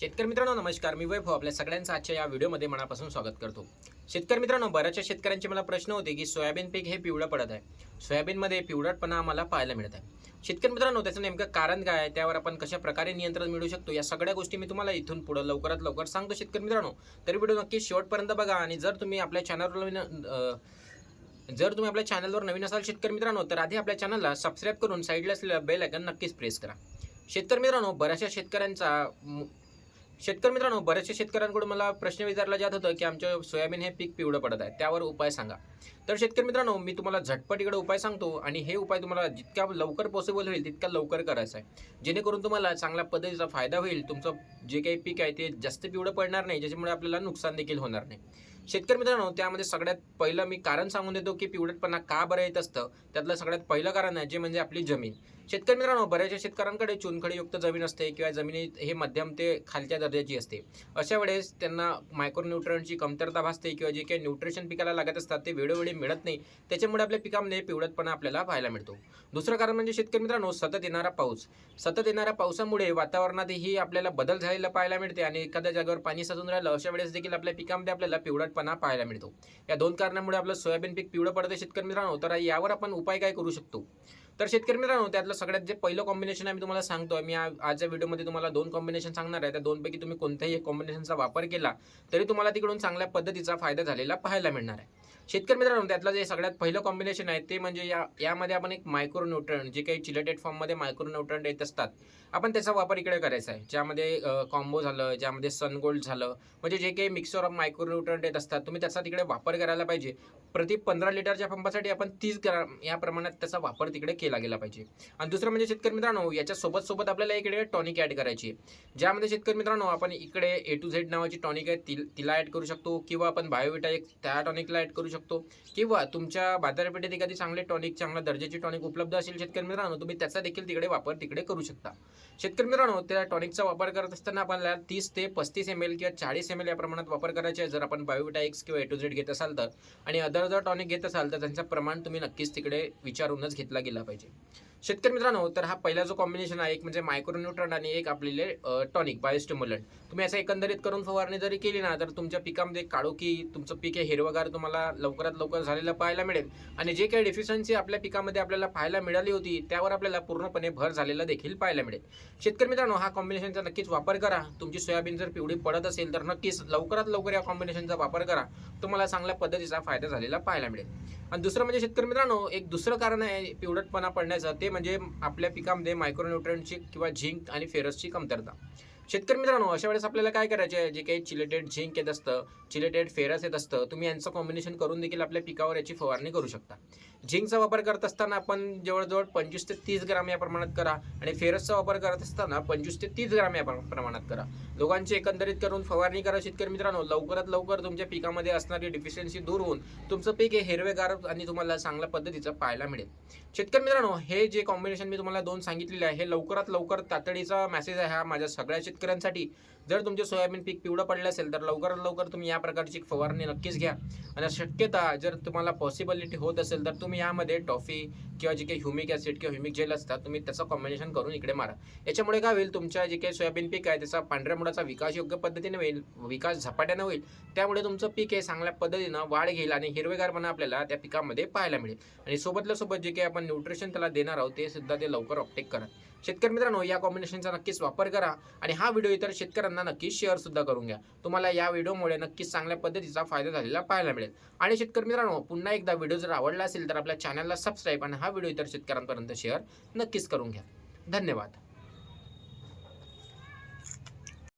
शेतकरी मित्रांनो नमस्कार. मी वैभव आपल्या सगळ्यांचं आजच्या या व्हिडिओमध्ये मनापासून स्वागत करतो. शेतकरी मित्रांनो बऱ्याचशा शेतकऱ्यांचे मला प्रश्न होते की सोयाबीन पीक हे पिवळं पडत आहे. सोयाबीनमध्ये पिवळटपणा आम्हाला पाहायला मिळत आहे. शेतकरी मित्रांनो त्याचं नेमकं कारण काय आहे? त्यावर आपण कशा प्रकारे नियंत्रण मिळू शकतो? या सगळ्या गोष्टी मी तुम्हाला इथून पुढे लवकरात लवकर सांगतो शेतकरी मित्रांनो. तरी व्हिडिओ नक्की शेवटपर्यंत बघा आणि जर तुम्ही आपल्या चॅनलवर नवीन जर तुम्ही आपल्या चॅनलवर नवीन असाल शेतकरी मित्रांनो तर आधी आपल्या चॅनलला सबस्क्राईब करून साईडला असलेलं बेल आयकन नक्कीच प्रेस करा. शेतकरी मित्रांनो बऱ्याचशा शेतकऱ्यांचा शेतकरी मित्रांनो बऱ्याचशा शेतकऱ्यांकडून मला प्रश्न विचारला जात होतं की आमच्या सोयाबीन हे पीक पिवळं पडत आहे त्यावर उपाय सांगा. तर शेतकरी मित्रांनो मी तुम्हाला झटपट इकडे उपाय सांगतो आणि हे उपाय तुम्हाला जितक्या लवकर पॉसिबल होईल तितक्या लवकर करायचं आहे. जेणेकरून तुम्हाला चांगल्या पद्धतीचा फायदा होईल तुमचं जे काही पीक आहे ते जास्त पिवळं पडणार नाही ज्याच्यामुळे आपल्याला नुकसान देखील होणार नाही. शेतकरी मित्रांनो त्यामध्ये सगळ्यात पहिलं मी कारण सांगून देतो की पिवळटपणा का बरं येत असतं? त्यातलं सगळ्यात पहिलं कारण आहे जे म्हणजे आपली जमीन. शेतकरी मित्रांनो बऱ्याचशा शेतकऱ्यांकडे चुनखडीयुक्त जमीन असते किंवा जमिनी हे मध्यम ते खालच्या दर्जाची असते. अशा वेळेस त्यांना मायक्रोन्यूट्रनची कमतरता भासते किंवा जे काही न्यूट्रिशन पिकाला लागत असतात ते वेळोवेळी मिळत नाही. त्याच्यामुळे आपल्या पिकामध्ये पिवळतपणा आपल्याला पाहायला मिळतो. दुसरं कारण म्हणजे शेतकरी मित्रांनो सतत येणारा पाऊस. सतत येणाऱ्या पावसामुळे वातावरणातही आपल्याला बदल झालेला पाहायला मिळते आणि एखाद्या जागेवर पाणी साचून राहिलं अशा वेळेस देखील आपल्या पिकामध्ये आपल्याला पिवळटपणा पाहायला मिळतो. या दोन कारणामुळे आपलं सोयाबीन पीक पिवळं पडतं शेतकरी मित्रांनो. तर यावर आपण उपाय काय करू शकतो? तर शेतकरी मित्रांनो त्यातलं सगळ्यात जे पहिलं कॉम्बिनेशन आहे मी तुम्हाला सांगतो मी आजच्या व्हिडिओमध्ये तुम्हाला दोन कॉम्बिनेशन सांगणार आहे. त्या दोनपैकी तुम्ही कोणत्याही एक कॉम्बिनेशनचा वापर केला तरी तुम्हाला तिकडून चांगल्या पद्धतीचा फायदा झालेला पाहायला मिळणार आहे. शेतकरी मित्रांनो त्यातलं जे सगळ्यात पहिलं कॉम्बिनेशन आहे ते म्हणजे या यामध्ये आपण एक मायक्रो न्यूट्रन जे काही चिलेटेड फॉर्ममध्ये मायक्रो न्यूट्रंट येत असतात आपण त्याचा वापर इकडे करायचा आहे. ज्यामध्ये कॉम्बो झालं ज्यामध्ये सनगोल्ड झालं म्हणजे जे काही मिक्सर ऑफ मायक्रो न्यूट्रंट येत असतात तुम्ही त्याचा तिकडे वापर करायला पाहिजे. प्रति पंधरा लिटरच्या पंपासाठी आपण तीस ग्राम या प्रमाणात त्याचा वापर तिकडे केला गेला पाहिजे. आणि दुसरं म्हणजे शेतकरी मित्रांनो याच्या सोबत सोबत आपल्याला इकडे टॉनिक ॲड करायची आहे. ज्यामध्ये शेतकरी मित्रांनो आपण इकडे ए टू झेड नावाची टॉनिक आहे ती तिला ॲड करू शकतो किंवा आपण बायोविटा एक त्या टॉनिकला ॲड करू शकतो. किंवा तुमच्या बाजारपेठेत एखादी चांगले टॉनिक चांगल्या दर्जाची टॉनिक उपलब्ध असेल शेतकरी मित्रांनो तुम्ही त्याचा देखील तिकडे वापर तिकडे करू शकता. शेतकरी मित्रांनो त्या टॉनिकचा वापर करत असताना आपल्याला तीस ते पस्तीस एम एल किंवा चाळीस एम एल या प्रमाणात वापर करायचे आहे. जर आपण बायोविटा एक्स किंवा ए टू झेड घेत असाल तर. आणि अदर जर टॉनिक घेत असाल तर त्यांचं प्रमाण तुम्ही नक्कीच तिकडे विचारूनच घेतला गेला पाहिजे. शेतकरी मित्रांनो तर हा पहिला जो कॉम्बिनेशन आहे एक म्हणजे मायक्रोन्यूट्रन आणि एक आपले टॉनिक बायोस्टिम्युलंट तुम्ही असं एकंदरीत करून फवारणी जरी केली ना तर तुमच्या पिकामध्ये काढू की तुमचं पीक हे हिरवगार तुम्हाला लवकरात लवकर झालेलं पाहायला मिळेल. आणि जे काही डेफिशियन्सी आपल्या पिकामध्ये आपल्याला पाहायला मिळाली होती त्यावर आपल्याला पूर्णपणे भर झालेला देखील पाहायला मिळेल. शेतकरी मित्रांनो हा कॉम्बिनेशनचा नक्कीच वापर करा. तुमची सोयाबीन जर पिवळी पडत असेल तर नक्कीच लवकरात लवकर या कॉम्बिनेशनचा वापर करा. तुम्हाला चांगल्या पद्धतीचा फायदा झालेला पाहायला मिळेल. आणि दुसरं म्हणजे शेतकरी मित्रांनो एक दुसरं कारण आहे पिवडटपणा पडण्याचं ते म्हणजे आपल्या पिकामध्ये मायक्रोन्यूट्रनची किंवा झिंक आणि फेरसची कमतरता. शेतकरी मित्रांनो अशा वेळेस आपल्याला काय करायचे आहे? जे काही चिलेटेड झिंक येत असतं चिलेटेड फेरस येत असतं तुम्ही यांचं कॉम्बिनेशन करून देखील आपल्या पिकावर याची फवारणी करू शकता. झिंकचा वापर करत असताना आपण जवळजवळ पंचवीस ते तीस ग्राम या प्रमाणात करा आणि फेरसचा वापर करत असताना पंचवीस ते तीस ग्राम या प्र- प्रमाणात करा. दोघांची एकंदरीत करून फवारणी करा शेतकरी मित्रांनो. लवकरात लवकर तुमच्या पिकामध्ये असणारी डिफिशियन्सी दूर होऊन तुमचं पीक हे हिरवेगार आणि तुम्हाला चांगल्या पद्धतीचं पाहायला मिळेल. शेतकरी मित्रांनो हे जे कॉम्बिनेशन मी तुम्हाला दोन सांगितलेले आहे हे लवकरात लवकर तातडीचा मेसेज आहे हा माझ्या सगळ्या शेतकऱ्यांसाठी जर तुमचे सोयाबीन पीक पिवळं पडलं असेल तर लवकरात लवकर तुम्ही या प्रकारची फवारणी नक्कीच घ्या. आणि शक्यता जर तुम्हाला पॉसिबिलिटी होत असेल तर तुम्ही यामध्ये टॉफी किंवा जे काही ह्युमिक ॲसिड किंवा ह्युमिक जेल असतात तुम्ही त्याचं कॉम्बिनेशन करून इकडे मारा. याच्यामुळे काय होईल तुमच्या जे काही सोयाबीन पीक आहे त्याचा पांढऱ्या मुळाचा विकास योग्य पद्धतीने होईल विकास झपाट्यानं होईल. त्यामुळे तुमचं पीक हे चांगल्या पद्धतीनं वाढ घेईल आणि हिरवेगारपणा आपल्याला त्या पिकामध्ये पाहायला मिळेल. आणि सोबतल्या सोबत जे काही आपण न्यूट्रिशन त्याला देणार आहोत ते सुद्धा ते लवकर ऑप्टेक करा शेतकरी मित्रांनो या कॉम्बिनेशनचा नक्कीच वापर करा. आणि हा व्हिडिओ इतर शेतकऱ्यांना नक्कीच शेअर सुद्धा करून घ्या. तुम्हाला या व्हिडिओमुळे नक्कीच चांगल्या पद्धतीचा फायदा झालेला पाहायला मिळेल. आणि शेतकरी मित्रांनो पुन्हा एकदा व्हिडिओ जर आवडला असेल तर आपल्या चॅनलला सबस्क्राईब आणि हा व्हिडिओ इतर शेतकऱ्यांपर्यंत शेअर नक्कीच करून घ्या. धन्यवाद.